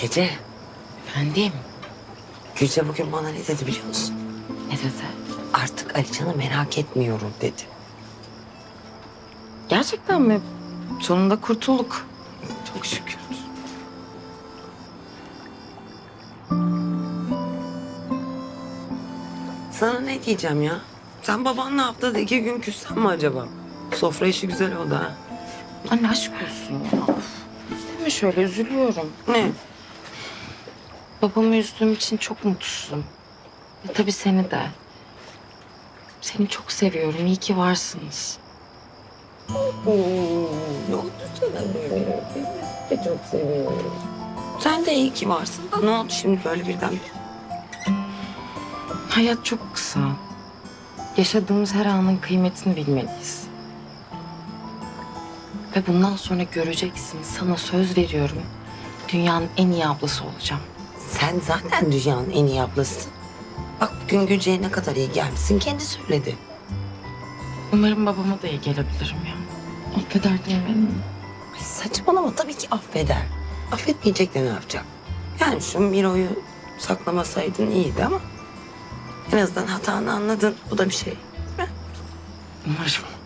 Gece Efendim? Gülce bugün bana ne dedi biliyor musun? Ne dedi? Artık Alican'ı merak etmiyorum dedi. Gerçekten mi? Sonunda kurtulduk. Çok şükür. Sana ne diyeceğim ya? Sen babanla haftada iki gün küssen mi acaba? Sofra işi güzel oldu ha. Anne aşk olsun ya. Of. Deme şöyle üzülüyorum. Ne? Babamı üzdüğüm için çok mutsuzum. Ve tabii seni de. Seni çok seviyorum. İyi ki varsınız. Oo, ne oldu sana böyle? Biz de çok seviyorum. Sen de iyi ki varsın. Ne oldu şimdi böyle birden? Hayat çok kısa. Yaşadığımız her anın kıymetini bilmeliyiz. Ve bundan sonra göreceksin. Sana söz veriyorum. Dünyanın en iyi ablası olacağım. Sen zaten dünyanın en iyi ablasısın. Bak bugün Gülce'ye ne kadar iyi gelmişsin kendi söyledi. Umarım babama da iyi gelebilirim ya. Affeder değil mi? Ay saçmalama tabii ki affeder. Affetmeyecek de ne yapacak? Yani şu Miro'yu saklamasaydın iyiydi ama... ...en azından hatanı anladın. Bu da bir şey. Umarım.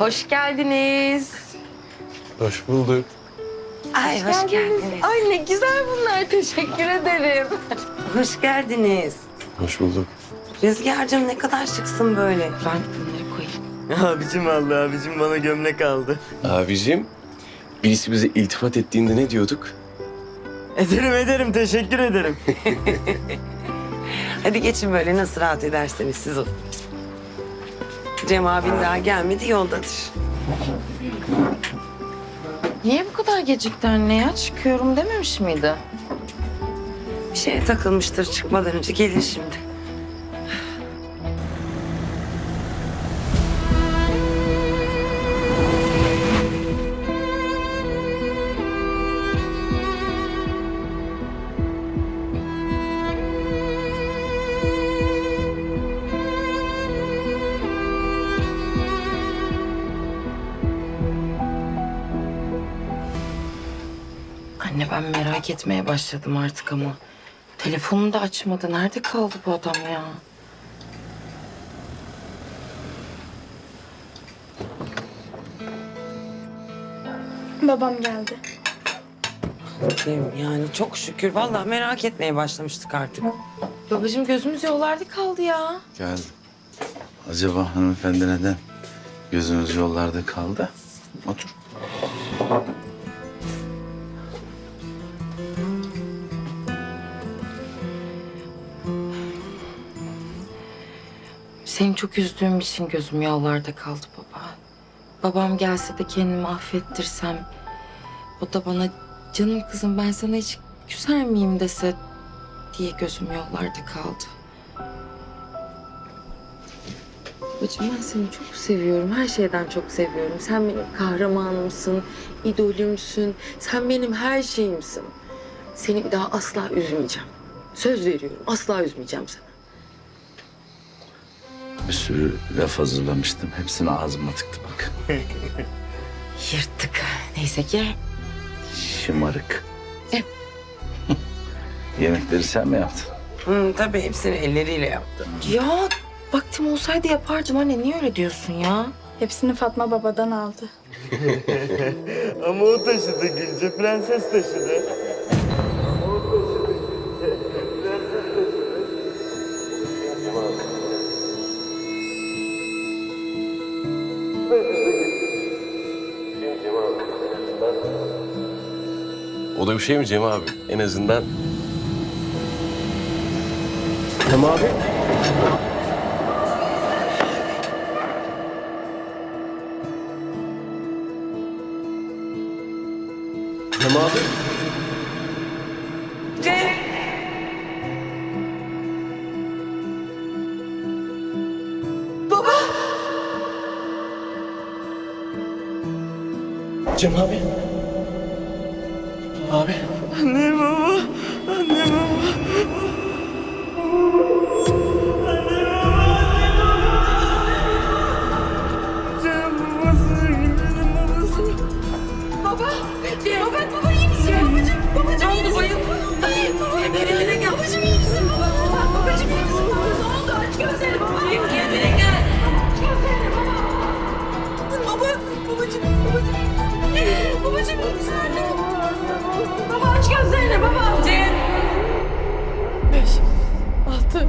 Hoş geldiniz. Hoş bulduk. Ay hoş geldiniz. Ay ne güzel bunlar. Teşekkür ederim. Hoş geldiniz. Hoş bulduk. Rüzgar'cığım ne kadar şıksın böyle. Ben bunları koyayım. Abicim aldı abicim bana gömlek aldı. Abicim, birisi bize iltifat ettiğinde ne diyorduk? Ederim ederim teşekkür ederim. Hadi geçin böyle nasıl rahat ederseniz siz olun. Cem abin daha gelmedi yoldadır. Niye bu kadar gecikti anne ya? Çıkıyorum dememiş miydi? Bir şeye takılmıştır çıkmadan önce gelir şimdi. Ben merak etmeye başladım artık ama. Telefonunu da açmadı. Nerede kaldı bu adam ya? Babam geldi. Cem yani çok şükür vallahi merak etmeye başlamıştık artık. Babacığım gözümüz yollarda kaldı ya. Geldim. Acaba hanımefendi neden gözünüz yollarda kaldı? Otur. Seni çok üzdüğüm için gözüm yollarda kaldı baba. Babam gelse de kendimi affettirsem... ...o da bana canım kızım ben sana hiç küser miyim dese... ...diye gözüm yollarda kaldı. Babacığım ben seni çok seviyorum. Her şeyden çok seviyorum. Sen benim kahramanımsın, idolümsün. Sen benim her şeyimsin. Seni bir daha asla üzmeyeceğim. Söz veriyorum. Asla üzmeyeceğim seni. Bir sürü laf hazırlamıştım. Hepsini ağzıma tıktı bak. Yırttık. Neyse ki Şımarık. E? Yemekleri sen mi yaptın? Hı, tabii hepsini elleriyle yaptı. Ya vaktim olsaydı yapardım anne. Niye öyle diyorsun ya? Hepsini Fatma babadan aldı. Ama o taşıdı Gülce prenses taşıdı. O da bir şey mi Cem abi? En azından... Cem abi. Cem abi. Cem abi. Abi. Anne baba. Anne baba. Cem babası, Gülce'nin babası. Baba, baba, baba iyi misin babacığım? Babacığım iyi misin? Hayır, baba. Kendine gel. Babacığım iyi misin baba? Babacığım iyi misin baba? Ne oldu? Aç gözlerini babacığım. Kendine gel. Aç gözlerini baba. Baba, babacığım, babacığım. Babacığım iyi misin anne? Baba aç gözlerini baba. Cem. Beş, altı,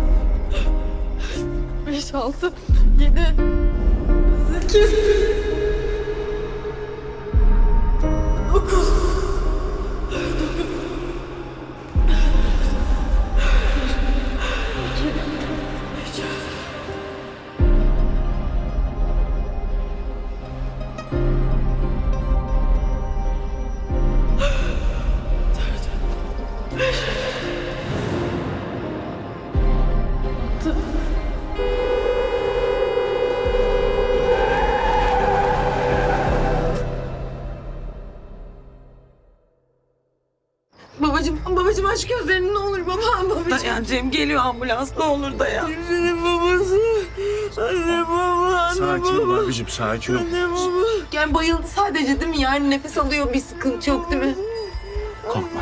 beş, altı, yedi, sekiz, baba. Cem geliyor ambulans ne olur dayan. Gülce'nin babası. Anne baba, anne Sakin ol baba. abicim sakin ol. Anne baba. Yani bayıldı sadece değil mi? Yani nefes alıyor bir sıkıntı yok değil mi? Korkma.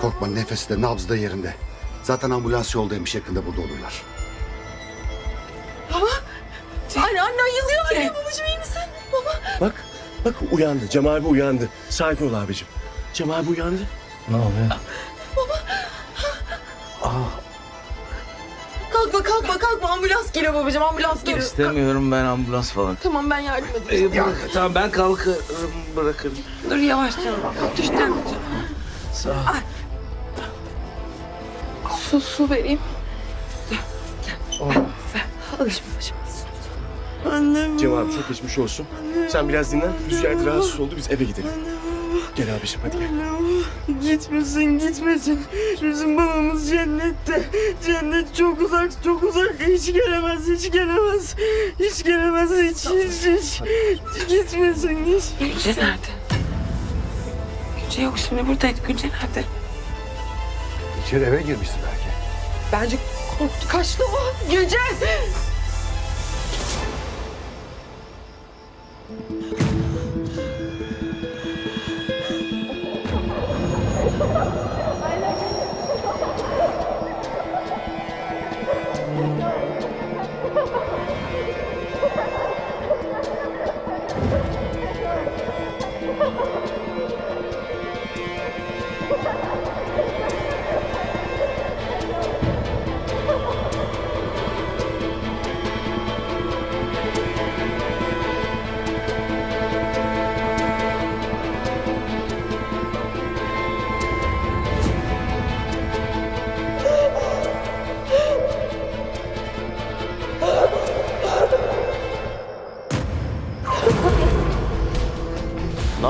Korkma nefesi de nabzı da yerinde. Zaten ambulans yoldaymış yakında burada olurlar. Anne anne ayılıyor anne. Babacığım iyi misin? Bak bak uyandı Cem abi uyandı. Sakin ol abicim. Cem abi uyandı. Ne oluyor? Kalkma kalkma kalkma ambulans geliyor babacığım ambulans geliyor. İstemiyorum ben ambulans falan. Tamam ben yardım edeyim. Ee, bırak, tamam ben kalkarım bırakırım. Dur yavaş canım. Düştün? Sağ ol. Su su vereyim. Alış babacığım. Cem abi çok geçmiş olsun. Sen biraz dinlen. Rüzgar rahatsız oldu biz eve gidelim. Gel abicim hadi gel. Gitmesin, gitmesin. Bizim babamız cennette. Cennet çok uzak, çok uzak. Hiç gelemez, hiç gelemez. Hiç gelemez, hiç, hiç, hiç. Gitmesin, hiç. Gülce nerede? Gülce yok şimdi buradaydı. Gülce nerede? İçeri eve girmişti belki. Bence korktu kaçtı o. Gülce.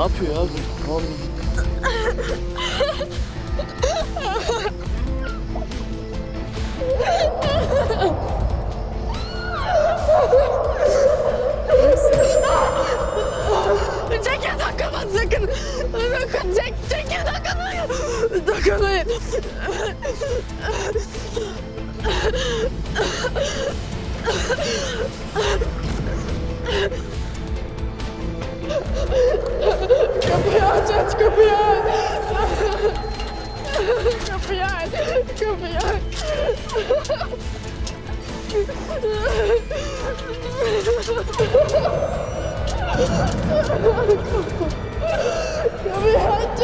Yapıyor ya bu? Ne oluyor? Çekil dokunma sakın. Dokun çek, çekil dokunmayın. Dokunmayın. Kapıya aç aç kapıyı. kapıyı aç. Kapıyı aç. Kapıyı aç.